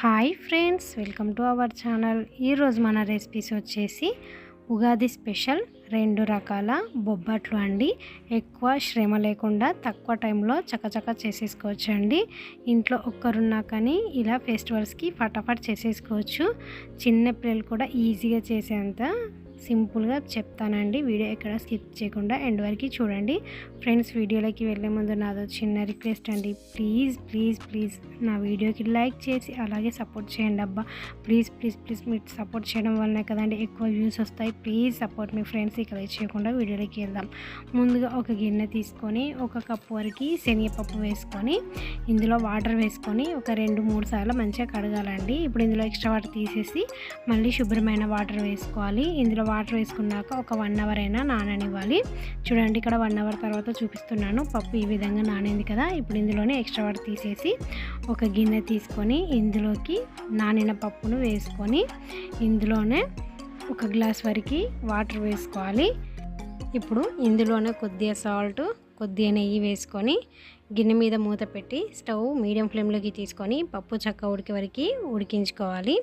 Hi friends welcome to our channel. ఈరోజు మన recipes వచ్చేసి ఉగాది స్పెషల్ రెండు రకాల బొబ్బట్లు అండి. ఎక్కువ శ్రమ లేకుండా తక్కువ టైంలో చకచక చేసేసుకోవచ్చు అండి ఇంట్లో ఒక్కరున్నా కానీ ఇలా ఫెస్టివల్స్కి ఫటాఫట్ చేసేసుకోవచ్చు. చిన్న పిల్లలు కూడా ఈజీగా చేసేంత సింపుల్గా చెప్తానండి. వీడియో ఎక్కడ స్కిప్ చేయకుండా ఎండ్ వరకు చూడండి. ఫ్రెండ్స్ వీడియోలోకి వెళ్ళే ముందు నాదో చిన్న రిక్వెస్ట్ అండి. ప్లీజ్ ప్లీజ్ ప్లీజ్ నా వీడియోకి లైక్ చేసి అలాగే సపోర్ట్ చేయండి అబ్బా. ప్లీజ్ ప్లీజ్ ప్లీజ్ మీరు సపోర్ట్ చేయడం వల్లనే కదండి ఎక్కువ వ్యూస్ వస్తాయి. ప్లీజ్ సపోర్ట్ మీ ఫ్రెండ్స్. ఇక్కడ చేయకుండా వీడియోలోకి వెళ్దాం. ముందుగా ఒక గిన్నె తీసుకొని ఒక కప్పు వరకు శనగపప్పు వేసుకొని ఇందులో వాటర్ వేసుకొని ఒక రెండు మూడు సార్లు మంచిగా కడగాలండి. ఇప్పుడు ఇందులో ఎక్స్ట్రా వాటర్ తీసేసి మళ్ళీ శుభ్రమైన వాటర్ వేసుకోవాలి. ఇందులో వాటర్ వేసుకున్నాక ఒక వన్ అవర్ అయినా నాననివ్వాలి. చూడండి ఇక్కడ వన్ అవర్ తర్వాత చూపిస్తున్నాను. పప్పు ఈ విధంగా నానింది కదా ఇప్పుడు ఇందులోనే ఎక్స్ట్రా వాటర్ తీసేసి ఒక గిన్నె తీసుకొని ఇందులోకి నానిన పప్పును వేసుకొని ఇందులోనే ఒక గ్లాస్ వరకు వాటర్ వేసుకోవాలి. ఇప్పుడు ఇందులోనే కొద్దిగా సాల్ట్ కొద్దిగా నెయ్యి వేసుకొని గిన్నె మీద మూత పెట్టి స్టవ్ మీడియం ఫ్లేమ్లోకి తీసుకొని పప్పు చక్క ఉడికే వరకు ఉడికించుకోవాలి.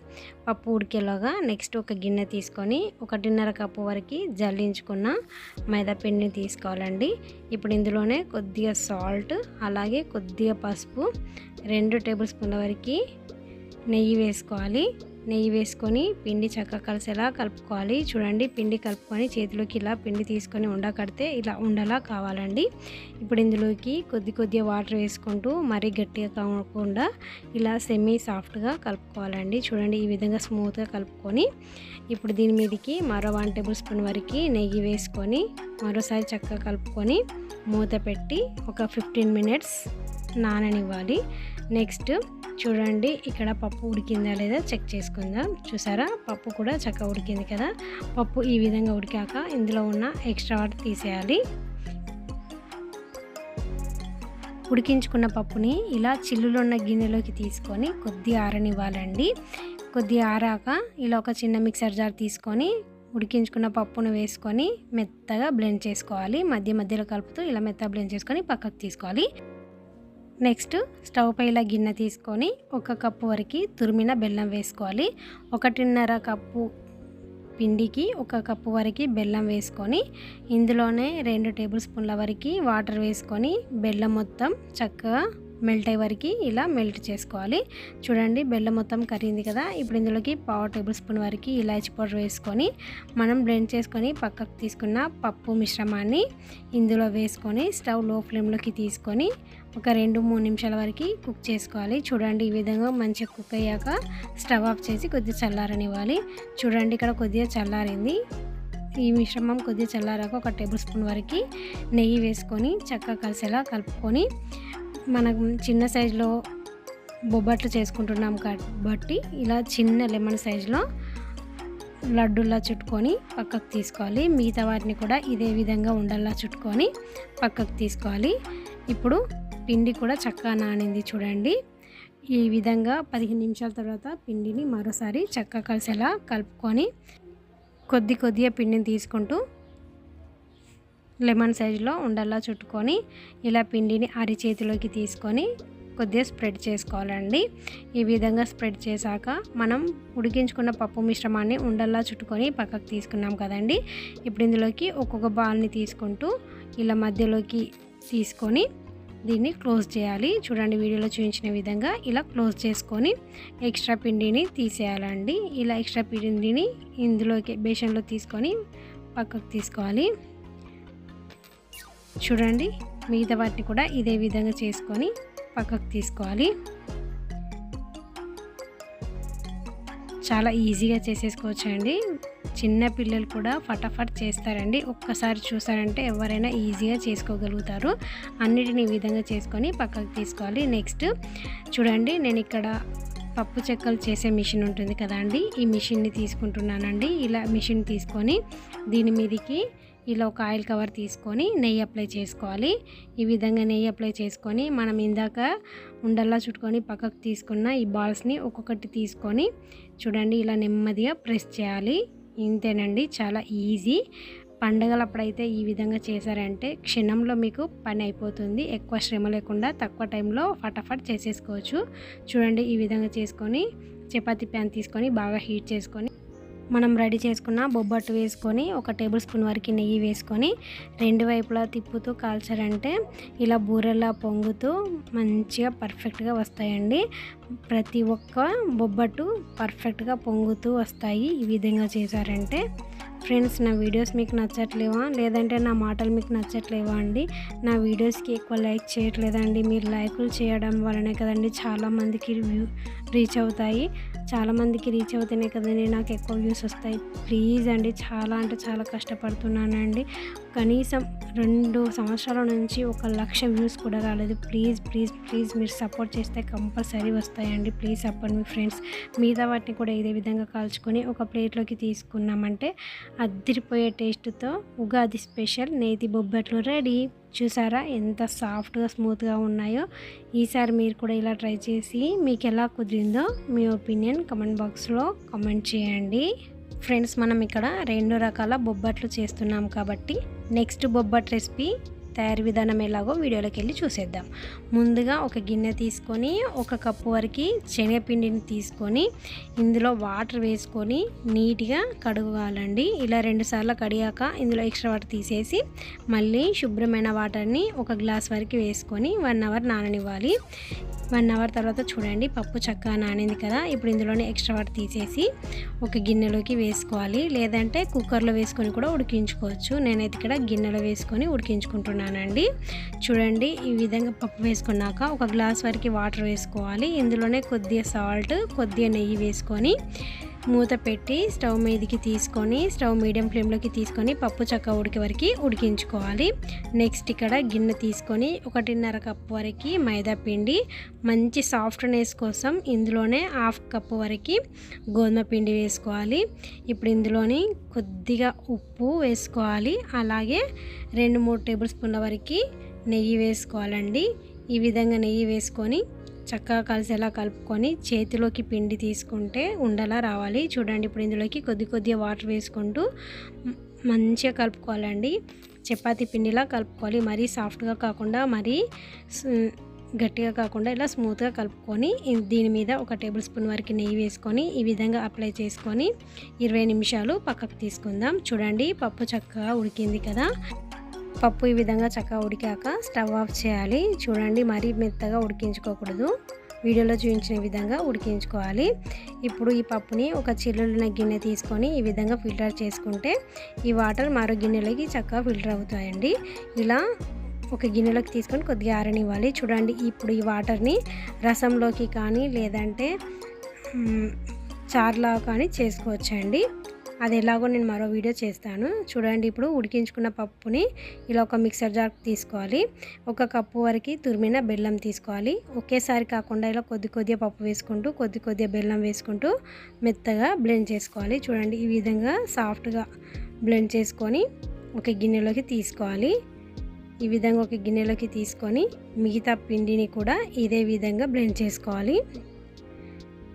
పప్పు ఉడికేలాగా నెక్స్ట్ ఒక గిన్నె తీసుకొని ఒకటిన్నర కప్పు వరకు జల్లించుకున్న మైదా పిండిని తీసుకోవాలండి. ఇప్పుడు ఇందులోనే కొద్దిగా సాల్ట్ అలాగే కొద్దిగా పసుపు రెండు టేబుల్ స్పూన్ల వరకు నెయ్యి వేసుకోవాలి. నెయ్యి వేసుకొని పిండి చక్కగా కలిసేలా కలుపుకోవాలి. చూడండి పిండి కలుపుకొని చేతిలోకి ఇలా పిండి తీసుకొని ఉండ కడితే ఇలా ఉండలా కావాలండి. ఇప్పుడు ఇందులోకి కొద్ది కొద్దిగా వాటర్ వేసుకుంటూ మరీ గట్టిగా కాకుండా ఇలా సెమీ సాఫ్ట్గా కలుపుకోవాలండి. చూడండి ఈ విధంగా స్మూత్గా కలుపుకొని ఇప్పుడు దీని మీదకి మరో వన్ టేబుల్ స్పూన్ వరకు నెయ్యి వేసుకొని మరోసారి చక్కగా కలుపుకొని మూత పెట్టి ఒక ఫిఫ్టీన్ మినిట్స్ నాననివ్వాలి. నెక్స్ట్ చూడండి ఇక్కడ పప్పు ఉడికిందా లేదా చెక్ చేసుకుందాం. చూసారా? పప్పు కూడా చక్కగా ఉడికింది కదా? పప్పు ఈ విధంగా ఉడికాక ఇందులో ఉన్న ఎక్స్ట్రా వాటర్ తీసేయాలి. ఉడికించుకున్న పప్పుని ఇలా చిల్లులో ఉన్న గిన్నెలోకి తీసుకొని కొద్ది ఆరనివ్వాలండి. కొద్ది ఆరాక ఇలా ఒక చిన్న మిక్సర్ జార్ తీసుకొని ఉడికించుకున్న పప్పును వేసుకొని మెత్తగా బ్లెండ్ చేసుకోవాలి. మధ్య మధ్యలో కలుపుతూ ఇలా మెత్తగా బ్లెండ్ చేసుకొని పక్కకు తీసుకోవాలి. నెక్స్ట్ స్టవ్ పైన గిన్నె తీసుకొని ఒక కప్పు వరకు తురిమిన బెల్లం వేసుకోవాలి. ఒకటిన్నర కప్పు పిండికి ఒక కప్పు వరకు బెల్లం వేసుకొని ఇందులోనే రెండు టేబుల్ స్పూన్ల వరకు వాటర్ వేసుకొని బెల్లం మొత్తం చక్కగా మెల్ట్ అయ్యే వరకు ఇలా మెల్ట్ చేసుకోవాలి. చూడండి బెల్లం మొత్తం కరిగింది కదా. ఇప్పుడు ఇందులోకి పావు టేబుల్ స్పూన్ వరకు ఇలాచి పౌడర్ వేసుకొని మనం బ్లెండ్ చేసుకొని పక్కకు తీసుకున్న పప్పు మిశ్రమాన్ని ఇందులో వేసుకొని స్టవ్లో ఫ్లేమ్లోకి తీసుకొని ఒక రెండు మూడు నిమిషాల వరకు కుక్ చేసుకోవాలి. చూడండి ఈ విధంగా మంచిగా కుక్ అయ్యాక స్టవ్ ఆఫ్ చేసి కొద్దిగా చల్లారనివ్వాలి. చూడండి ఇక్కడ కొద్దిగా చల్లారింది. ఈ మిశ్రమం కొద్దిగా చల్లారాక ఒక టేబుల్ స్పూన్ వరకు నెయ్యి వేసుకొని చక్కగా కలిసేలా కలుపుకొని మనం చిన్న సైజులో బొబ్బట్లు చేసుకుంటున్నాం కాబట్టి ఇలా చిన్న లెమన్ సైజులో లడ్డులా చుట్టుకొని పక్కకు తీసుకోవాలి. మిగతా వాటిని కూడా ఇదే విధంగా ఉండల్లా చుట్టుకొని పక్కకు తీసుకోవాలి. ఇప్పుడు పిండి కూడా చక్కగా నానింది చూడండి. ఈ విధంగా పదిహేను నిమిషాల తర్వాత పిండిని మరోసారి చక్కగా కలిసేలా కలుపుకొని కొద్ది కొద్దిగా పిండిని తీసుకుంటూ లెమన్ సైజులో ఉండల్లా చుట్టుకొని ఇలా పిండిని అరిచేతిలోకి తీసుకొని కొద్దిగా స్ప్రెడ్ చేసుకోవాలండి. ఈ విధంగా స్ప్రెడ్ చేశాక మనం ఉడికించుకున్న పప్పు మిశ్రమాన్ని ఉండల్లా చుట్టుకొని పక్కకు తీసుకున్నాం కదండి. ఇప్పుడు ఇందులోకి ఒక్కొక్క బాల్ని తీసుకుంటూ ఇలా మధ్యలోకి తీసుకొని దీన్ని క్లోజ్ చేయాలి. చూడండి వీడియోలో చూపించిన విధంగా ఇలా క్లోజ్ చేసుకొని ఎక్స్ట్రా పిండిని తీసేయాలండి. ఇలా ఎక్స్ట్రా పిండిని ఇందులోకి బేషన్లో తీసుకొని పక్కకు తీసుకోవాలి. చూడండి మిగతా వాటిని కూడా ఇదే విధంగా చేసుకొని పక్కకు తీసుకోవాలి. చాలా ఈజీగా చేసేసుకోవచ్చు అండి చిన్న పిల్లలు కూడా ఫటాఫట్ చేస్తారండి. ఒక్కసారి చూసారంటే ఎవరైనా ఈజీగా చేసుకోగలుగుతారు. అన్నిటిని ఈ విధంగా చేసుకొని పక్కకు తీసుకోవాలి. నెక్స్ట్ చూడండి నేను ఇక్కడ పప్పు చెక్కలు చేసే మిషన్ ఉంటుంది కదా అండి ఈ మిషన్ని తీసుకుంటున్నానండి. ఇలా మిషన్ తీసుకొని దీని మీదకి ఇలా ఒక ఆయిల్ కవర్ తీసుకొని నెయ్యి అప్లై చేసుకోవాలి. ఈ విధంగా నెయ్యి అప్లై చేసుకొని మనం ఇందాక ఉండల్లా చుట్టుకొని పక్కకు తీసుకున్న ఈ బాల్స్ని ఒక్కొక్కటి తీసుకొని చూడండి ఇలా నెమ్మదిగా ప్రెస్ చేయాలి. ఇంతేనండి చాలా ఈజీ. పండగలప్పుడైతే ఈ విధంగా చేశారంటే క్షణంలో మీకు పని అయిపోతుంది. ఎక్కువ శ్రమ లేకుండా తక్కువ టైంలో ఫటాఫట్ చేసేసుకోవచ్చు. చూడండి ఈ విధంగా చేసుకొని చపాతీ ప్యాన్ తీసుకొని బాగా హీట్ చేసుకొని మనం రెడీ చేసుకున్న బొబ్బట్టు వేసుకొని ఒక టేబుల్ స్పూన్ వరకు నెయ్యి వేసుకొని రెండు వైపులా తిప్పుతూ కాల్చారంటే ఇలా బూరెలా పొంగుతూ మంచిగా పర్ఫెక్ట్గా వస్తాయండి. ప్రతి ఒక్క బొబ్బట్టు పర్ఫెక్ట్గా పొంగుతూ వస్తాయి. ఈ విధంగా చేశారంటే ఫ్రెండ్స్ నా వీడియోస్ మీకు నచ్చట్లేవా? లేదంటే నా మాటలు మీకు నచ్చట్లేవా అండి? నా వీడియోస్కి ఎక్కువ లైక్ చేయట్లేదండి. మీరు లైకులు చేయడం వలనే కదండి చాలామందికి వ్యూ రీచ్ అవుతాయి. చాలామందికి రీచ్ అవుతేనే కదండి నాకు ఎక్కువ వ్యూస్ వస్తాయి. ప్లీజ్ అండి చాలా అంటే చాలా కష్టపడుతున్నానండి. కనీసం రెండు సంవత్సరాల నుంచి ఒక లక్ష వ్యూస్ కూడా రాలేదు. ప్లీజ్ ప్లీజ్ ప్లీజ్ మీరు సపోర్ట్ చేస్తే కంపల్సరీ వస్తాయండి. ప్లీజ్ సపోర్ట్ మీ ఫ్రెండ్స్. మిగతా వాటిని కూడా ఇదే విధంగా కాల్చుకొని ఒక ప్లేట్లోకి తీసుకున్నామంటే అద్దరిపోయే టేస్ట్తో ఉగాది స్పెషల్ నేతి బొబ్బట్లు రెడీ. చూసారా ఎంత సాఫ్ట్గా స్మూత్గా ఉన్నాయో? ఈసారి మీరు కూడా ఇలా ట్రై చేసి మీకు ఎలా కుదిరిందో మీ ఒపీనియన్ కమెంట్ బాక్స్లో కామెంట్ చేయండి. ఫ్రెండ్స్ మనం ఇక్కడ రెండు రకాల బొబ్బట్లు చేస్తున్నాం కాబట్టి నెక్స్ట్ బొబ్బట్ రెసిపీ తయారీ విధానం ఎలాగో వీడియోలోకి వెళ్ళి చూసేద్దాం. ముందుగా ఒక గిన్నె తీసుకొని ఒక కప్పు వరకు శనగపిండిని తీసుకొని ఇందులో వాటర్ వేసుకొని నీట్గా కడుగాలండి. ఇలా రెండు సార్లు కడిగాక ఇందులో ఎక్స్ట్రా వాటర్ తీసేసి మళ్ళీ శుభ్రమైన వాటర్ని ఒక గ్లాస్ వరకు వేసుకొని వన్ అవర్ నాననివ్వాలి. వన్ అవర్ తర్వాత చూడండి పప్పు చక్కగా నానింది కదా. ఇప్పుడు ఇందులోనే ఎక్స్ట్రా వాటర్ తీసేసి ఒక గిన్నెలోకి వేసుకోవాలి. లేదంటే కుక్కర్లో వేసుకొని కూడా ఉడికించుకోవచ్చు. నేనైతే ఇక్కడ గిన్నెలో వేసుకొని ఉడికించుకుంటున్నాను. ఉడికించుకుంటున్నానండి చూడండి ఈ విధంగా పప్పు వేసుకున్నాక ఒక గ్లాస్ వరకు వాటర్ వేసుకోవాలి. ఇందులోనే కొద్దిగా సాల్ట్ కొద్దిగా నెయ్యి వేసుకొని మూత పెట్టి స్టవ్ మీదకి తీసుకొని స్టవ్ మీడియం ఫ్లేమ్లోకి తీసుకొని పప్పు చక్క ఉడికే వరకు ఉడికించుకోవాలి. నెక్స్ట్ ఇక్కడ గిన్నె తీసుకొని ఒకటిన్నర కప్పు వరకు మైదా పిండి మంచి సాఫ్ట్నెస్ కోసం ఇందులోనే హాఫ్ కప్పు వరకు గోధుమ పిండి వేసుకోవాలి. ఇప్పుడు ఇందులోని కొద్దిగా ఉప్పు వేసుకోవాలి. అలాగే రెండు మూడు టేబుల్ స్పూన్ల వరకు నెయ్యి వేసుకోవాలండి. ఈ విధంగా నెయ్యి వేసుకొని చక్కగా కలిసేలా కలుపుకొని చేతిలోకి పిండి తీసుకుంటే ఉండలా రావాలి. చూడండి ఇప్పుడు ఇందులోకి కొద్ది కొద్దిగా వాటర్ వేసుకుంటూ మంచిగా కలుపుకోవాలండి. చపాతీ పిండిలా కలుపుకోవాలి. మరీ సాఫ్ట్గా కాకుండా మరీ గట్టిగా కాకుండా ఇలా స్మూత్గా కలుపుకొని దీని మీద ఒక టేబుల్ స్పూన్ వరకు నెయ్యి వేసుకొని ఈ విధంగా అప్లై చేసుకొని ఇరవై నిమిషాలు పక్కకు తీసుకుందాం. చూడండి పప్పు చక్కగా ఉడికింది కదా. పప్పు ఈ విధంగా చక్కగా ఉడికాక స్టవ్ ఆఫ్ చేయాలి. చూడండి మరీ మెత్తగా ఉడికించుకోకూడదు. వీడియోలో చూపించిన విధంగా ఉడికించుకోవాలి. ఇప్పుడు ఈ పప్పుని ఒక చిల్లున్న గిన్నె తీసుకొని ఈ విధంగా ఫిల్టర్ చేసుకుంటే ఈ వాటర్ మరో గిన్నెలకి చక్కగా ఫిల్టర్ అవుతాయండి. ఇలా ఒక గిన్నెలోకి తీసుకొని కొద్దిగా ఆరనివ్వాలి. చూడండి ఇప్పుడు ఈ వాటర్ని రసంలోకి కానీ లేదంటే చార్లా కానీ చేసుకోవచ్చండి. అది ఎలాగో నేను మరో వీడియో చేస్తాను. చూడండి ఇప్పుడు ఉడికించుకున్న పప్పుని ఇలా ఒక మిక్సర్ జార్ తీసుకోవాలి. ఒక కప్పు వరకు తురిమిన బెల్లం తీసుకోవాలి. ఒకేసారి కాకుండా ఇలా కొద్ది కొద్దిగా పప్పు వేసుకుంటూ కొద్ది కొద్దిగా బెల్లం వేసుకుంటూ మెత్తగా బ్లెండ్ చేసుకోవాలి. చూడండి ఈ విధంగా సాఫ్ట్గా బ్లెండ్ చేసుకొని ఒక గిన్నెలోకి తీసుకోవాలి. ఈ విధంగా ఒక గిన్నెలోకి తీసుకొని మిగతా పిండిని కూడా ఇదే విధంగా బ్లెండ్ చేసుకోవాలి.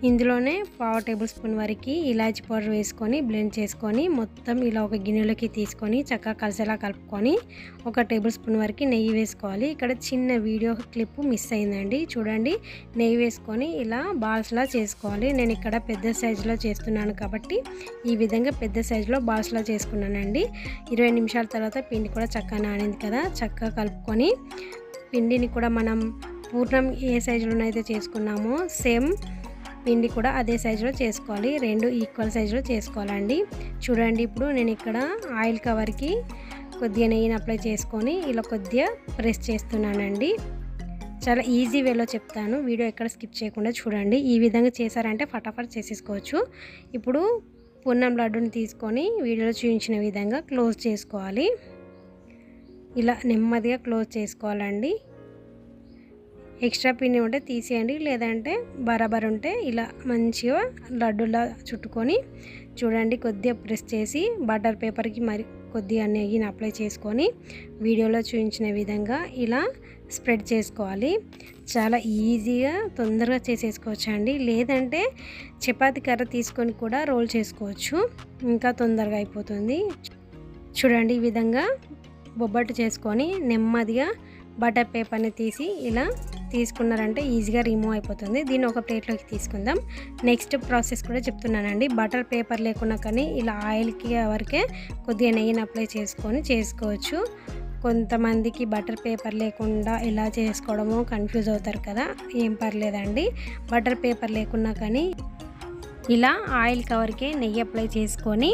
ఇందులోనే పావు టేబుల్ స్పూన్ వరకు ఇలాచి పౌడర్ వేసుకొని బ్లెండ్ చేసుకొని మొత్తం ఇలా ఒక గిన్నెలోకి తీసుకొని చక్కగా కలిసేలా కలుపుకొని ఒక టేబుల్ స్పూన్ వరకు నెయ్యి వేసుకోవాలి. ఇక్కడ చిన్న వీడియో క్లిప్ మిస్ అయిందండి. చూడండి నెయ్యి వేసుకొని ఇలా బాల్స్లా చేసుకోవాలి. నేను ఇక్కడ పెద్ద సైజులో చేస్తున్నాను కాబట్టి ఈ విధంగా పెద్ద సైజులో బాల్స్లా చేసుకున్నానండి. ఇరవై నిమిషాల తర్వాత పిండి కూడా చక్కగా నానింది కదా. చక్కగా కలుపుకొని పిండిని కూడా మనం పూర్ణం ఏ సైజులోనైతే చేసుకున్నామో సేమ్ పిండి కూడా అదే సైజులో చేసుకోవాలి. రెండు ఈక్వల్ సైజులో చేసుకోవాలండి. చూడండి ఇప్పుడు నేను ఇక్కడ ఆయిల్ కవర్కి కొద్దిగా నెయ్యిని అప్లై చేసుకొని ఇలా కొద్దిగా ప్రెస్ చేస్తున్నానండి. చాలా ఈజీ వేలో చెప్తాను. వీడియో ఎక్కడ స్కిప్ చేయకుండా చూడండి. ఈ విధంగా చేశారంటే ఫటాఫట్ చేసేసుకోవచ్చు. ఇప్పుడు పున్నం లడ్డుని తీసుకొని వీడియోలో చూపించిన విధంగా క్లోజ్ చేసుకోవాలి. ఇలా నెమ్మదిగా క్లోజ్ చేసుకోవాలండి. ఎక్స్ట్రా పిండి ఉంటే తీసేయండి లేదంటే బరాబర్ ఉంటే ఇలా మంచిగా లడ్డులా చుట్టుకొని చూడండి కొద్దిగా ప్రెస్ చేసి బటర్ పేపర్కి మరి కొద్దిగా నెయ్యిని అప్లై చేసుకొని వీడియోలో చూపించిన విధంగా ఇలా స్ప్రెడ్ చేసుకోవాలి. చాలా ఈజీగా తొందరగా చేసేసుకోవచ్చు అండి లేదంటే చపాతి కర్ర తీసుకొని కూడా రోల్ చేసుకోవచ్చు. ఇంకా తొందరగా అయిపోతుంది. చూడండి ఈ విధంగా బొబ్బట్టు చేసుకొని నెమ్మదిగా బటర్ పేపర్ని తీసి ఇలా తీసుకున్నారంటే ఈజీగా రిమూవ్ అయిపోతుంది. దీన్ని ఒక ప్లేట్లోకి తీసుకుందాం. నెక్స్ట్ ప్రాసెస్ కూడా చెప్తున్నానండి. బటర్ పేపర్ లేకున్నా కానీ ఇలా ఆయిల్కి వరకే కొద్దిగా నెయ్యిని అప్లై చేసుకొని చేసుకోవచ్చు. కొంతమందికి బటర్ పేపర్ లేకుండా ఎలా చేసుకోవడమో కన్ఫ్యూజ్ అవుతారు కదా. ఏం పర్లేదండి. బటర్ పేపర్ లేకున్నా కానీ ఇలా ఆయిల్ కవర్కే నెయ్యి అప్లై చేసుకొని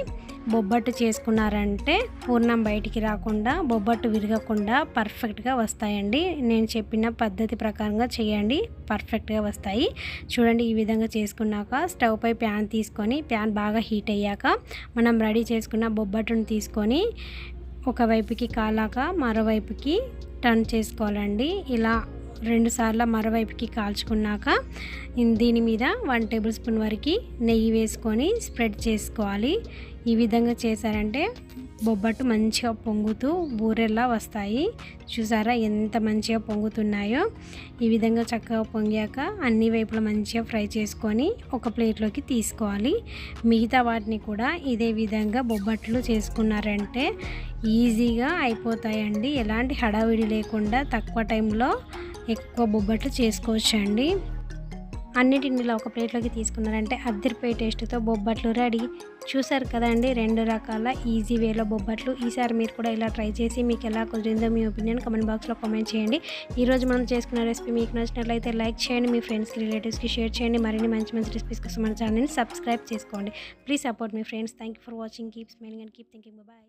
బొబ్బట్టు చేసుకున్నారంటే పూర్ణం బయటికి రాకుండా బొబ్బట్టు విరగకుండా పర్ఫెక్ట్గా వస్తాయండి. నేను చెప్పిన పద్ధతి ప్రకారంగా చేయండి పర్ఫెక్ట్గా వస్తాయి. చూడండి ఈ విధంగా చేసుకున్నాక స్టవ్ పై ప్యాన్ తీసుకొని ప్యాన్ బాగా హీట్ అయ్యాక మనం రెడీ చేసుకున్న బొబ్బట్టును తీసుకొని ఒకవైపుకి కాలాక మరోవైపుకి టర్న్ చేసుకోవాలండి. ఇలా రెండు సార్లు మరోవైపుకి కాల్చుకున్నాక దీని మీద వన్ టేబుల్ స్పూన్ వరకు నెయ్యి వేసుకొని స్ప్రెడ్ చేసుకోవాలి. ఈ విధంగా చేశారంటే బొబ్బట్టు మంచిగా పొంగుతూ బూరెల్లా వస్తాయి. చూసారా ఎంత మంచిగా పొంగుతున్నాయో. ఈ విధంగా చక్కగా పొంగాక అన్ని వైపులా మంచిగా ఫ్రై చేసుకొని ఒక ప్లేట్లోకి తీసుకోవాలి. మిగతా వాటిని కూడా ఇదే విధంగా బొబ్బట్లు చేసుకున్నారంటే ఈజీగా అయిపోతాయండి. ఎలాంటి హడావిడి లేకుండా తక్కువ టైంలో ఎక్కువ బొబ్బట్లు చేసుకోవచ్చండి. అన్నిటిని ఇలా ఒక ప్లేట్లోకి తీసుకున్నారంటే అద్దరిపోయే టేస్ట్తో బొబ్బట్లు రెడీ. చూసారు కదండి రెండు రకాల ఈజీ వేలో బొబ్బట్లు. ఈసారి మీరు కూడా ఇలా ట్రై చేసి మీకు ఎలా కుదిరిందో మీ ఒపీనియన్ కమెంట్ బాక్స్లో కామెంట్ చేయండి. ఈరోజు మనం చేసుకున్న రెసిపీ మీకు నచ్చినట్లయితే లైక్ చేయండి మీ ఫ్రెండ్స్ రిలేటివ్స్కి షేర్ చేయండి. మరిన్ని మంచి మంచి రెసిపీస్ కోసం మన ఛానల్ని సబ్స్క్రైబ్ చేసుకోండి. Please support me friends. Thank you for watching. Keep smiling and keep thinking. Bye.